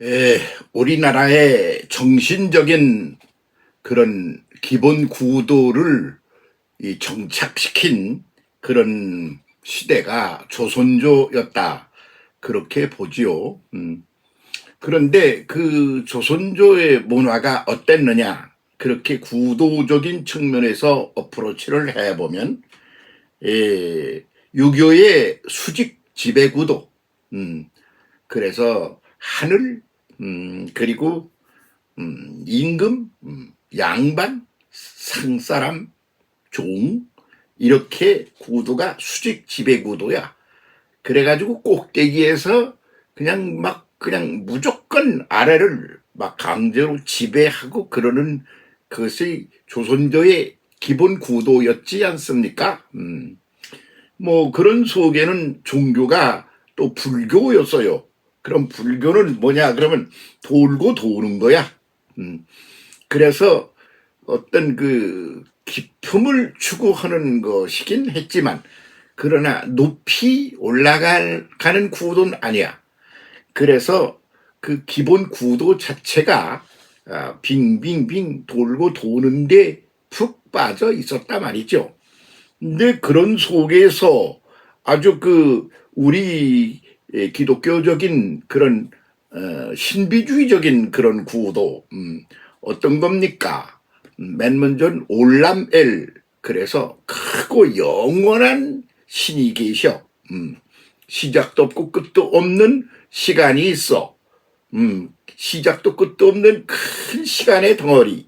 에, 우리나라의 정신적인 그런 기본 구도를 이 정착시킨 그런 시대가 조선조였다. 그렇게 보지요. 음. 그런데 그 조선조의 문화가 어땠느냐? 그렇게 구도적인 측면에서 어프로치를 해보면, 에, 유교의 수직 지배구도, 음, 그래서 하늘, 음, 그리고, 음, 임금, 음, 양반, 상사람, 종, 이렇게 구도가 수직 지배 구도야. 그래가지고 꼭대기에서 그냥 막 그냥 무조건 아래를 막 강제로 지배하고 그러는 그것이 조선조의 기본 구도였지 않습니까? 음. 뭐 그런 속에는 종교가 또 불교였어요. 그럼 불교는 뭐냐? 그러면 돌고 도는 거야. 음. 그래서 어떤 그 기품을 추구하는 것이긴 했지만 그러나 높이 올라가는 구도는 아니야. 그래서 그 기본 구도 자체가 아, 빙빙빙 돌고 도는데 푹 빠져 있었단 말이죠. 근데 그런 속에서 아주 그 우리 예, 기독교적인 그런 어, 신비주의적인 그런 구도 음, 어떤 겁니까? 음, 맨 먼저 올람엘 그래서 크고 영원한 신이 계셔. 음, 시작도 없고 끝도 없는 시간이 있어. 음, 시작도 끝도 없는 큰 시간의 덩어리.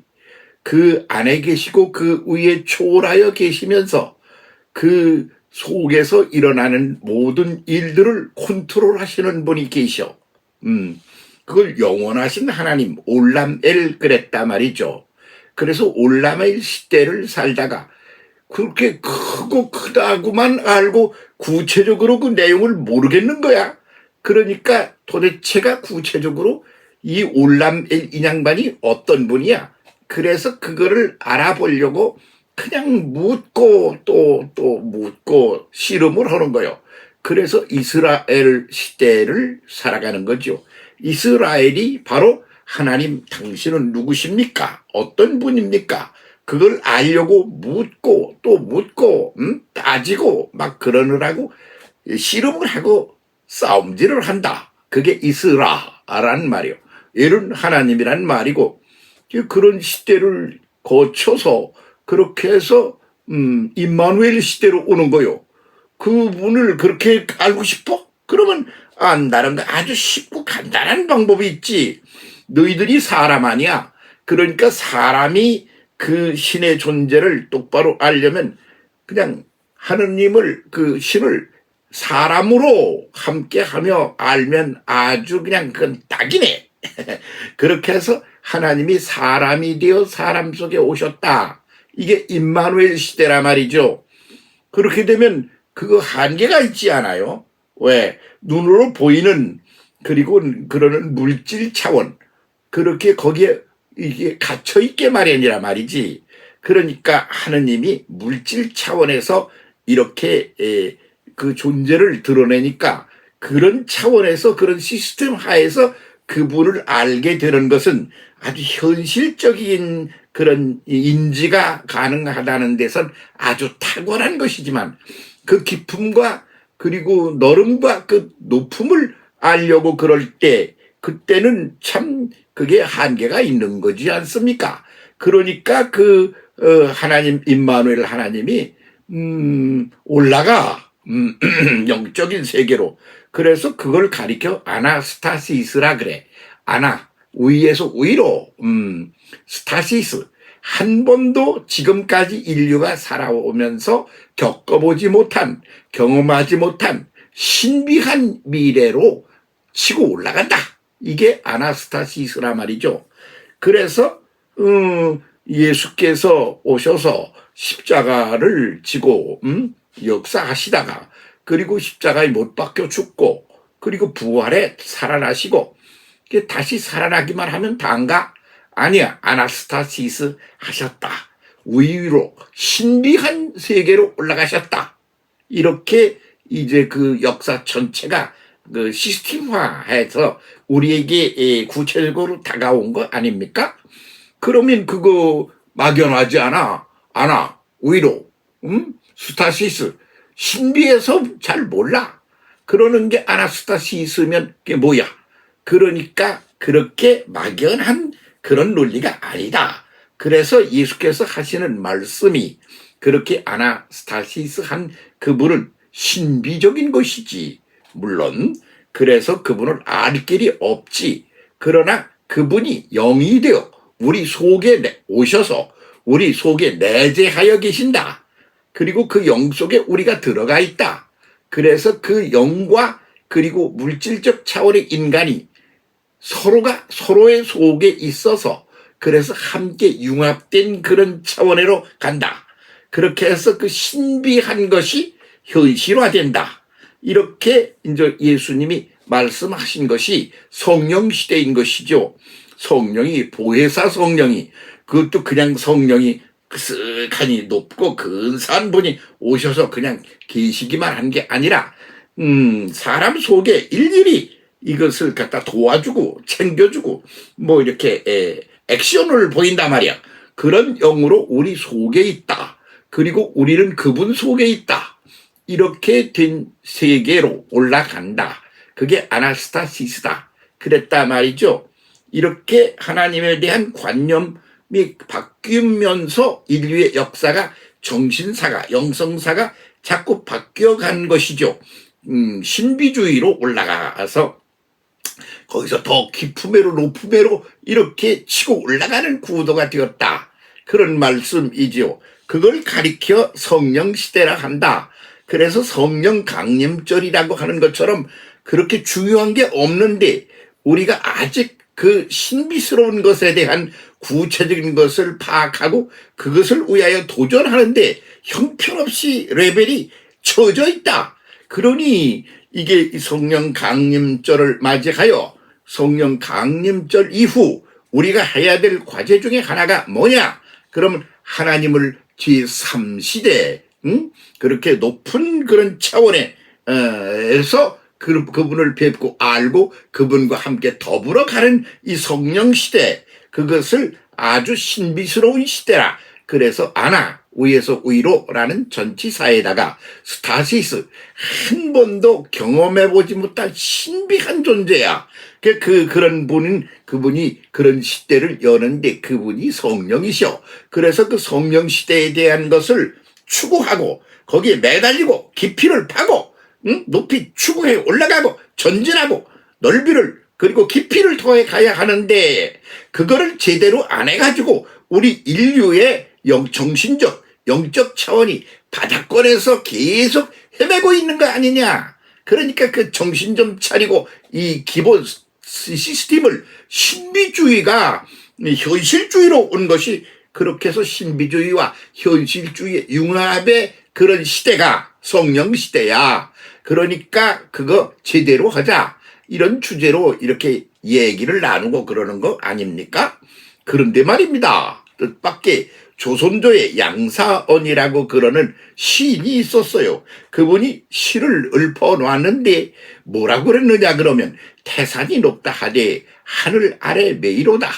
그 안에 계시고 그 위에 초월하여 계시면서 그 속에서 일어나는 모든 일들을 컨트롤 하시는 분이 계셔. 음, 그걸 영원하신 하나님, 올람엘 그랬단 말이죠. 그래서 올람엘 시대를 살다가 그렇게 크고 크다고만 알고 구체적으로 그 내용을 모르겠는 거야. 그러니까 도대체가 구체적으로 이 올람엘 인양반이 어떤 분이야. 그래서 그거를 알아보려고 그냥 묻고 또 또 묻고 씨름을 하는 거요. 그래서 이스라엘 시대를 살아가는 거죠. 이스라엘이 바로 하나님 당신은 누구십니까? 어떤 분입니까? 그걸 알려고 묻고 또 묻고 음? 따지고 막 그러느라고 씨름을 하고 싸움질을 한다. 그게 이스라라는 말이요. 이런 하나님이란 말이고 그런 시대를 거쳐서 그렇게 해서 음, 임마누엘 시대로 오는 거요. 그분을 그렇게 알고 싶어? 그러면 안다는 거 아주 쉽고 간단한 방법이 있지. 너희들이 사람 아니야. 그러니까 사람이 그 신의 존재를 똑바로 알려면 그냥 하느님을 그 신을 사람으로 함께 하며 알면 아주 그냥 그건 딱이네. 그렇게 해서 하나님이 사람이 되어 사람 속에 오셨다. 이게 임마누엘 시대라 말이죠. 그렇게 되면 그거 한계가 있지 않아요? 왜? 눈으로 보이는 그리고 그러는 물질 차원 그렇게 거기에 이게 갇혀 있게 마련이라 말이지. 그러니까 하느님이 물질 차원에서 이렇게 에, 그 존재를 드러내니까 그런 차원에서 그런 시스템 하에서 그분을 알게 되는 것은 아주 현실적인 그런 인지가 가능하다는 데선 아주 탁월한 것이지만 그 깊음과 그리고 너름과 그 높음을 알려고 그럴 때 그때는 참 그게 한계가 있는 거지 않습니까? 그러니까 그 어, 하나님 임마누엘 하나님이 음 올라가 음, 영적인 세계로 그래서 그걸 가리켜 아나스타시스라 그래 아나 위에서 위로 음 스타시스 한 번도 지금까지 인류가 살아오면서 겪어보지 못한 경험하지 못한 신비한 미래로 치고 올라간다. 이게 아나스타시스라 말이죠. 그래서 음, 예수께서 오셔서 십자가를 지고 음, 역사하시다가 그리고 십자가에 못 박혀 죽고 그리고 부활에 살아나시고 다시 살아나기만 하면 다인가? 아니야. 아나스타시스 하셨다. 위로 신비한 세계로 올라가셨다. 이렇게 이제 그 역사 전체가 그 시스템화해서 우리에게 예, 구체적으로 다가온 거 아닙니까? 그러면 그거 막연하지 않아. 않아. 오히려 음? 스타시스 신비해서 잘 몰라. 그러는 게 아나스타시스면 그게 뭐야? 그러니까 그렇게 막연한 그런 논리가 아니다. 그래서 예수께서 하시는 말씀이 그렇게 아나스타시스 한 그분은 신비적인 것이지. 물론 그래서 그분을 알 길이 없지. 그러나 그분이 영이 되어 우리 속에 내- 오셔서 우리 속에 내재하여 계신다. 그리고 그 영 속에 우리가 들어가 있다. 그래서 그 영과 그리고 물질적 차원의 인간이 서로가 서로의 속에 있어서 그래서 함께 융합된 그런 차원으로 간다. 그렇게 해서 그 신비한 것이 현실화된다. 이렇게 이제 예수님이 말씀하신 것이 성령 시대인 것이죠. 성령이 보혜사 성령이 그것도 그냥 성령이 그쓱하니 높고 근사한 분이 오셔서 그냥 계시기만 한 게 아니라 음 사람 속에 일일이 이것을 갖다 도와주고 챙겨주고 뭐 이렇게 에, 액션을 보인단 말이야. 그런 영으로 우리 속에 있다. 그리고 우리는 그분 속에 있다. 이렇게 된 세계로 올라간다. 그게 아나스타시스다. 그랬다 말이죠. 이렇게 하나님에 대한 관념이 바뀌면서 인류의 역사가 정신사가, 영성사가 자꾸 바뀌어간 것이죠. 음, 신비주의로 올라가서 거기서 더 깊음에로 높음에로 이렇게 치고 올라가는 구도가 되었다. 그런 말씀이지요. 그걸 가리켜 성령 시대라 한다. 그래서 성령 강림절이라고 하는 것처럼 그렇게 중요한 게 없는데 우리가 아직 그 신비스러운 것에 대한 구체적인 것을 파악하고 그것을 위하여 도전하는데 형편없이 레벨이 처져 있다. 그러니 이게 이 성령 강림절을 맞이하여 성령 강림절 이후 우리가 해야 될 과제 중에 하나가 뭐냐? 그러면 하나님을 제3시대, 응? 그렇게 높은 그런 차원에, 어, 에서 그, 그분을 뵙고 알고 그분과 함께 더불어 가는 이 성령 시대, 그것을 아주 신비스러운 시대라. 그래서 아나, 위에서 위로라는 전치사에다가 스타시스, 한 번도 경험해보지 못한 신비한 존재야. 그, 그, 그런 분은, 그분이 그런 시대를 여는데 그분이 성령이셔. 그래서 그 성령 시대에 대한 것을 추구하고, 거기에 매달리고, 깊이를 파고, 응? 높이 추구해 올라가고, 전진하고, 넓이를, 그리고 깊이를 더해 가야 하는데, 그거를 제대로 안 해가지고, 우리 인류의 영, 정신적, 영적 차원이 바닥권에서 계속 헤매고 있는 거 아니냐. 그러니까 그 정신 좀 차리고 이 기본 시- 시스템을 신비주의가 현실주의로 온 것이 그렇게 해서 신비주의와 현실주의의 융합의 그런 시대가 성령 시대야. 그러니까 그거 제대로 하자. 이런 주제로 이렇게 얘기를 나누고 그러는 거 아닙니까? 그런데 말입니다. 뜻밖의 조선조의 양사언이라고 그러는 시인이 있었어요. 그분이 시를 읊어놨는데 뭐라고 그랬느냐 그러면 태산이 높다 하되 하늘 아래 메이로다.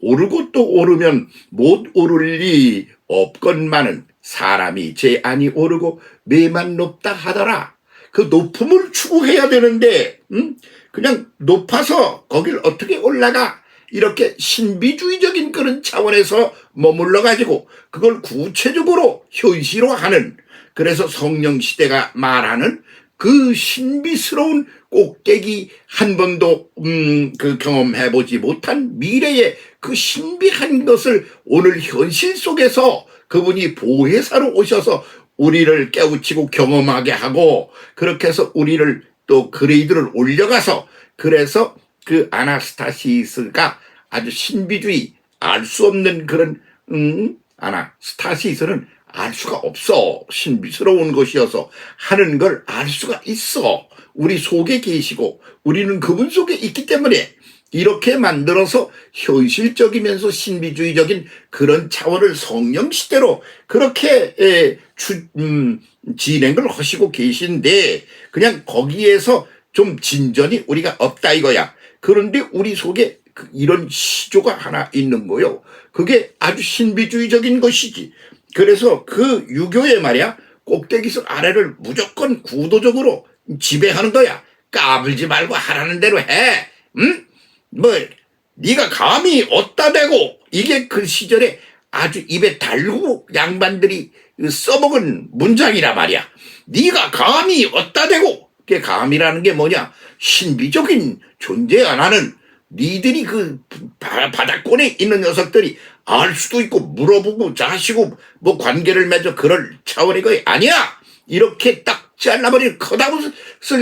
오르고 또 오르면 못 오를 리 없건만은 사람이 제 안이 오르고 매만 높다 하더라. 그 높음을 추구해야 되는데 음? 그냥 높아서 거길 어떻게 올라가 이렇게 신비주의적인 그런 차원에서 머물러 가지고 그걸 구체적으로 현실화하는 그래서 성령 시대가 말하는 그 신비스러운 꼭대기 한 번도 음, 그 경험해 보지 못한 미래의 그 신비한 것을 오늘 현실 속에서 그분이 보혜사로 오셔서 우리를 깨우치고 경험하게 하고 그렇게 해서 우리를 또 그레이드를 올려가서 그래서 그 아나스타시스가 아주 신비주의 알 수 없는 그런 음 아나스타시스는 알 수가 없어 신비스러운 것이어서 하는 걸 알 수가 있어 우리 속에 계시고 우리는 그분 속에 있기 때문에 이렇게 만들어서 현실적이면서 신비주의적인 그런 차원을 성령 시대로 그렇게 에, 추, 음, 진행을 하시고 계신데 그냥 거기에서 좀 진전이 우리가 없다 이거야. 그런데 우리 속에 그 이런 시조가 하나 있는 거요. 그게 아주 신비주의적인 것이지. 그래서 그 유교에 말이야 꼭대기에서 아래를 무조건 구도적으로 지배하는 거야. 까불지 말고 하라는 대로 해. 응? 뭐 네가 감히 어따 대고 이게 그 시절에 아주 입에 달고 양반들이 써먹은 문장이라 말이야. 네가 감히 어따 대고 그게 감이라는 게 뭐냐? 신비적인 존재 하나는 니들이 그 바- 바닥권에 있는 녀석들이 알 수도 있고 물어보고 자시고 뭐 관계를 맺어 그럴 차원이 거의 아니야. 이렇게 딱 잘라버린 커다못을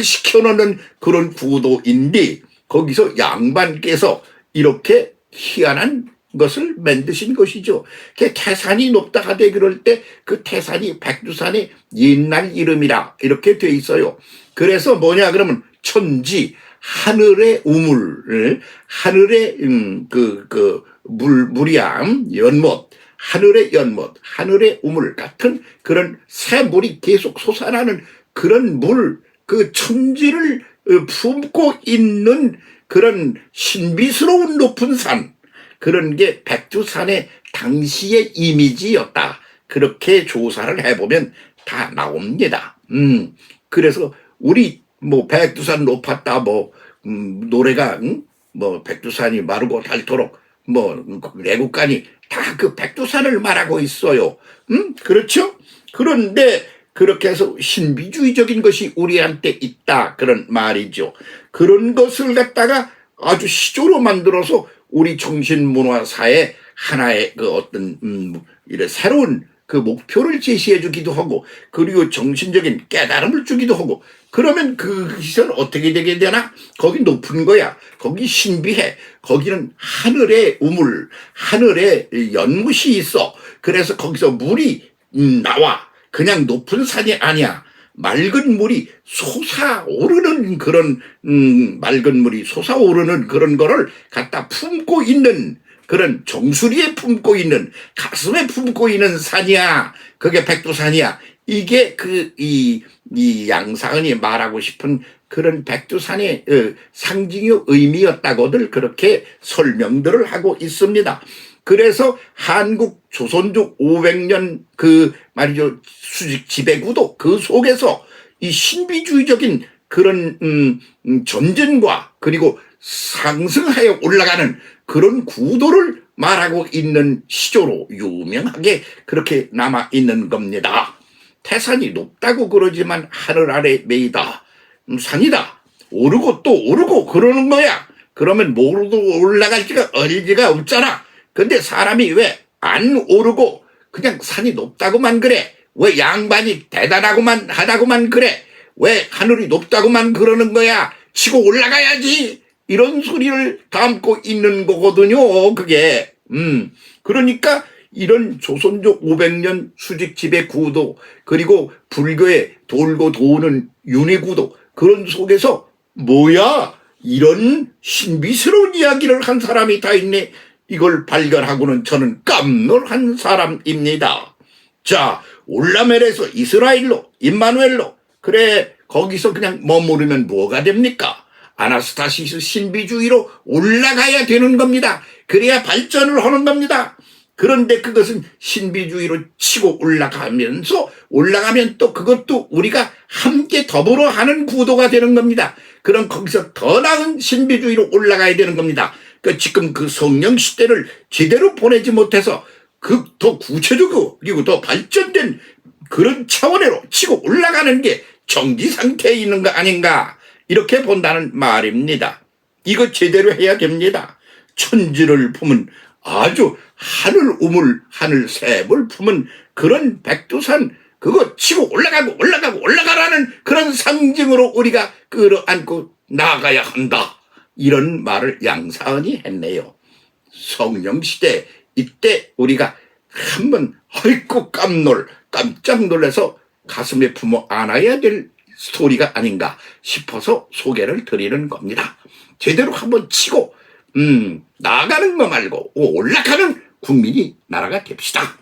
시켜놓는 그런 구도인데 거기서 양반께서 이렇게 희한한 것을 만드신 것이죠. 그 태산이 높다 하되 그럴 때 그 태산이 백두산의 옛날 이름이라 이렇게 돼 있어요. 그래서 뭐냐 그러면 천지 하늘의 우물 하늘의 음, 그그 물 물이암 연못 하늘의 연못 하늘의 우물 같은 그런 새 물이 계속 솟아나는 그런 물 그 천지를 어, 품고 있는 그런 신비스러운 높은 산 그런 게 백두산의 당시의 이미지였다. 그렇게 조사를 해보면 다 나옵니다. 음, 그래서 우리 뭐 백두산 높았다 뭐 음, 노래가 응? 뭐 백두산이 마르고 닳도록 뭐 애국간이 다그 백두산을 말하고 있어요. 음, 그렇죠? 그런데 그렇게 해서 신비주의적인 것이 우리한테 있다 그런 말이죠. 그런 것을 갖다가 아주 시조로 만들어서 우리 정신문화사에 하나의 그 어떤 음 이래 새로운 그 목표를 제시해 주기도 하고 그리고 정신적인 깨달음을 주기도 하고 그러면 그 시선 어떻게 되게 되나? 거기 높은 거야. 거기 신비해. 거기는 하늘의 우물 하늘의 연못이 있어. 그래서 거기서 물이 음, 나와. 그냥 높은 산이 아니야 맑은 물이 솟아오르는 그런 음, 맑은 물이 솟아오르는 그런 거를 갖다 품고 있는 그런 정수리에 품고 있는 가슴에 품고 있는 산이야. 그게 백두산이야. 이게 그이이 양사은이 말하고 싶은 그런 백두산의 어, 상징의 의미였다고들 그렇게 설명들을 하고 있습니다. 그래서 한국 조선족 500년 그 말이죠 수직 지배구도 그 속에서 이 신비주의적인 그런 음, 음, 전쟁과 그리고 상승하여 올라가는 그런 구도를 말하고 있는 시조로 유명하게 그렇게 남아 있는 겁니다. 태산이 높다고 그러지만 하늘 아래 메이다. 음, 산이다. 오르고 또 오르고 그러는 거야. 그러면 모르도 올라갈 지가 어리지가 없잖아. 근데 사람이 왜 안 오르고 그냥 산이 높다고만 그래? 왜 양반이 대단하고만 하다고만 그래? 왜 하늘이 높다고만 그러는 거야? 치고 올라가야지. 이런 소리를 담고 있는 거거든요. 그게. 음. 그러니까 이런 조선족 500년 수직 지배 구도 그리고 불교의 돌고 도는 윤회 구도 그런 속에서 뭐야? 이런 신비스러운 이야기를 한 사람이 다 있네. 이걸 발견하고는 저는 깜놀한 사람입니다. 자, 올라멜에서 이스라엘로, 임마누엘로, 그래, 거기서 그냥 머무르면 뭐가 됩니까? 아나스타시스 신비주의로 올라가야 되는 겁니다. 그래야 발전을 하는 겁니다. 그런데 그것은 신비주의로 치고 올라가면서 올라가면 또 그것도 우리가 함께 더불어 하는 구도가 되는 겁니다. 그럼 거기서 더 나은 신비주의로 올라가야 되는 겁니다. 그 지금 그 성령 시대를 제대로 보내지 못해서 그 더 구체적이고 그리고 더 발전된 그런 차원으로 치고 올라가는 게 정지 상태에 있는 거 아닌가 이렇게 본다는 말입니다. 이거 제대로 해야 됩니다. 천지를 품은 아주 하늘 우물 하늘 샘을 품은 그런 백두산 그거 치고 올라가고 올라가고 올라가라는 그런 상징으로 우리가 끌어안고 나가야 한다. 이런 말을 양사은이 했네요. 성령시대 이때 우리가 한번 헐고 깜놀 깜짝 놀라서 가슴에 품어 안아야 될 스토리가 아닌가 싶어서 소개를 드리는 겁니다. 제대로 한번 치고 음 나가는 거 말고 올라가는 국민이 나라가 됩시다.